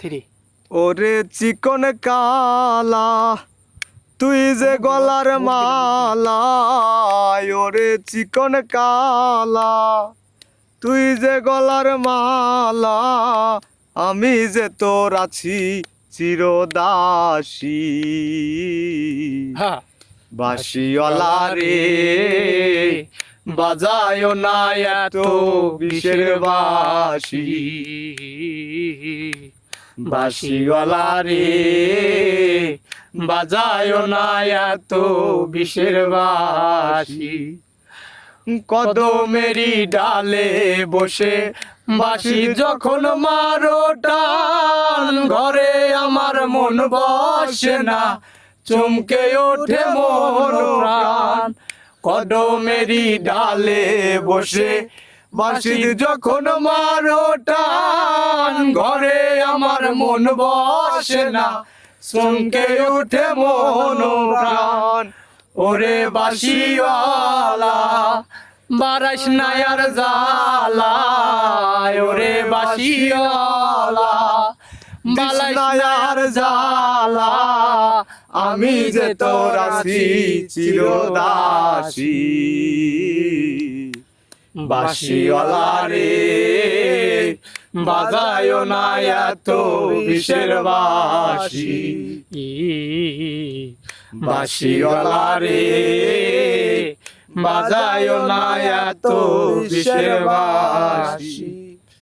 Three. ওরে চিকন কালা তুই যে গলার মালা ওরে চিকন কালা তুই যে গলার মালা আমি যে তোর আছি চিরদাসী। বাসিওয়ালা রে বাজায় না এত বিষের বাসি বাসিওয়ালা রে বাজায় না এত বিষের বাসি কদমেরি ডালে বসে বাসি যখন মারো টান, ঘরে আমার মন বসে না, চমকে ওঠে মন কদমেরি ডালে বসে বাসি যখন মারো টান, ঘরে মন বসে না। চমকে ওঠে মন প্রাণ। ওরে বাসিওয়ালা বারাস নায়ার জালা ওরে বাসিওয়ালা বালাস নায়ার জালা আমি যে তোর আছি, চিরদাসী। বাসিওয়ালা রে। বাজায় না এত বিষের বাসি। বাসিওয়ালা রে বাজায় না এত বিষের বাসি।